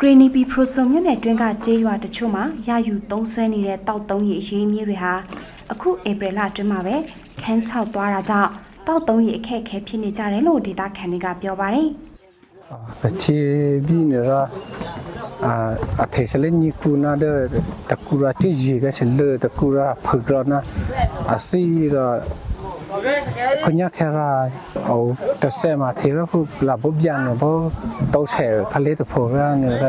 ဂရီနီပီပရိုဆိုမြို့နယ်တွင်းကကျေးရွာတချို့မှာရယူသုံးဆွဲနေတဲ့တောက်သုံးရည်အရေးအမြစ်တွေဟာအခုဧပြီလအတွင်းမှာပဲခန်းချောက်သွားတာကြောင့်တောက်သုံးရည်အခက်အခဲဖြစ်နေကြတယ်လို့ဒေတာခန်တွေကပြောပါတယ်ပချေဘီနရာအာအထေစလနီကူနာဒတကူရာတိဂျီကစလတကူရာဖဂရနာအစီရာ ခညာခဲရာအော်တဆဲမှာသေရခုလာဘဗျာနဘောတောက်ဆဲခလေးတဖို့ရနေရ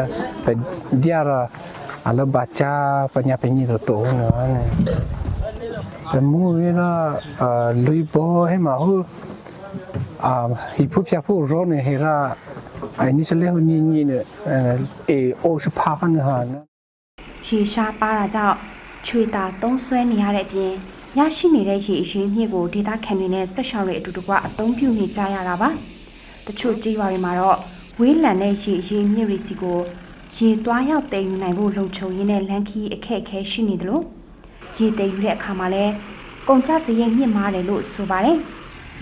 ပဒီယာရာအလဘချာပညာပင်းတို့တော့နော်ပမူရရာလူဘောဟဲမှာဟိုအာဟိဖူပြဖူရောနေဟရာအိုင်နီစလေဟိုညင်းညင်းအေအိုစပါခန်ဟာနော်ရှေရှားပါတာကြောင့်ချွေတာသုံးဆွဲနေရတဲ့အပြင် ရရှိနေတဲ့ရေအရင်းမြစ်ကိုဒေတာခန်တွေနဲ့ဆက်ရှောက်တွေအတူတကွအသုံးပြုနေကြရတာပါတချို့ကြေးရွာတွေမှာတော့ဝေးလံတဲ့ရေအရင်းမြစ်တွေစီကိုရေသွားရောက်တည်ယူနိုင်ဖို့လုံခြုံရေးနဲ့လမ်းခီးအခက်အခဲရှိနေတယ်လို့ရေတည်ယူတဲ့အခါမှာလဲကုန်ကျစရိတ်မြင့်မားတယ်လို့ဆိုပါတယ်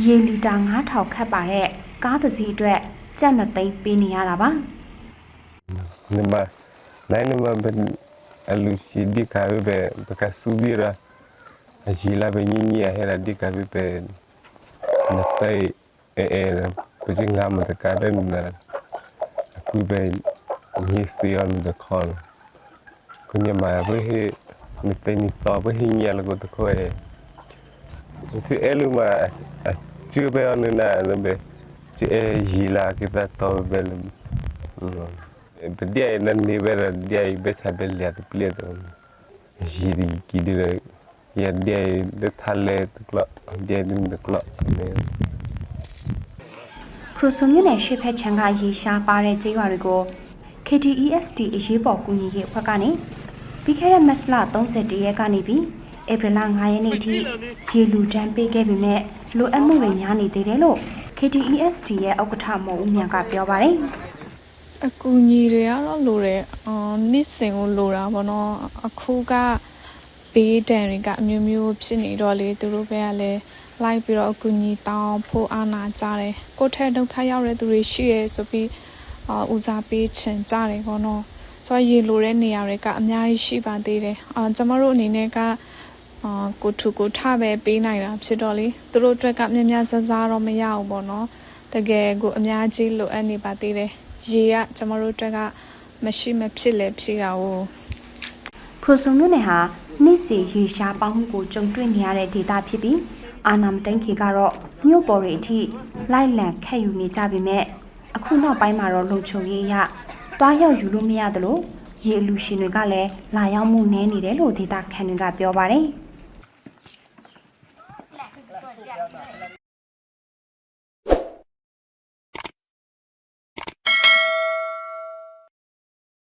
ရေလီတာ9000ခတ်ပါတဲ့ကားတစ်စီးအတွက်ကြက်နှစ်သိန်းပေးနေရတာပါ Nama lain nama ben alusi di kabe be bekas subira ajila ashila benyi nyia hela dika bipe nastai ee na kuchi ngama te kaden na kuipe nyisi yon the call kunya ma behe mitai ni to behe nyia lagu te koe ti elu ma chưa be onu na na be ti e jila kita to belum dia nan ni bera dia ibe sabel lihat pilihan jadi kiri ya dia de thale de kla dia din de kla ne ခရူဆုံမြို့နယ်ရှေ့ဖက်ချန်ကရေရှားပါတဲ့ကျေးရွာတွေကို KTEST အရေးပေါ်ကူညီရေးအဖွဲ့ကနေပြီးခဲ့တဲ့မတ်လ31ရက်ကနေပြီးဧပြီလ9ရက်နေ့ထိရေလူဒန်းပေးခဲ့ပေမဲ့လိုအပ်မှုတွေများနေသေးတယ်လို့ KTEST ရဲ့ဥက္ကဋ္ဌမော်ဦးမြန်ကပြောပါတယ်အကူညီတွေကတော့လိုတယ်အော်နှစ်စဉ်ကိုလိုတာပေါ့နော်အခုက ဘေးဒဏ်တွေကအမျိုးမျိုးဖြစ်နေတော့လေသူတို့ဘက်ကလည်းလိုက်ပြီးတော့အကူညီတောင်းဖို့အာနာကြတယ်ကိုယ့်ထက်ဒုက္ခရောက်တဲ့သူတွေရှိရဲဆိုပြီးအာဦးစားပေးချင်ကြတယ်ပေါ့နော်ဆိုတော့ရေလိုတဲ့နေရာတွေကအများကြီးရှိပါသေးတယ်အာကျမတို့အနေနဲ့ကအာကိုထုကိုထပဲပေးနိုင်တာဖြစ်တော့လေသူတို့အတွက်ကမြများများဆဆတော့မရဘူးပေါ့နော်တကယ်ကိုအများကြီးလိုအပ်နေပါသေးတယ်ရေကကျမတို့အတွက်ကမရှိမဖြစ်လဲဖြစ်တာ ਉਹ ခရူဆုံမြို့နယ်ဟာ နေ့စီရေရှားပေါင်းမှုကိုကြုံတွေ့နေရတဲ့ဒေသဖြစ်ပြီးအာနာမတိန်ခေကတော့မြို့ပေါ်တွေအထိလိုက်လံခက်ယူနေကြပေမဲ့အခုနောက်ပိုင်းမှာတော့လုံခြုံရေးအရတွားရောက်ယူလို့မရသလိုရေအလူရှင်တွေကလည်းလာရောက်မှုနည်းနေတယ်လို့ဒေသခံတွေကပြောပါတယ်။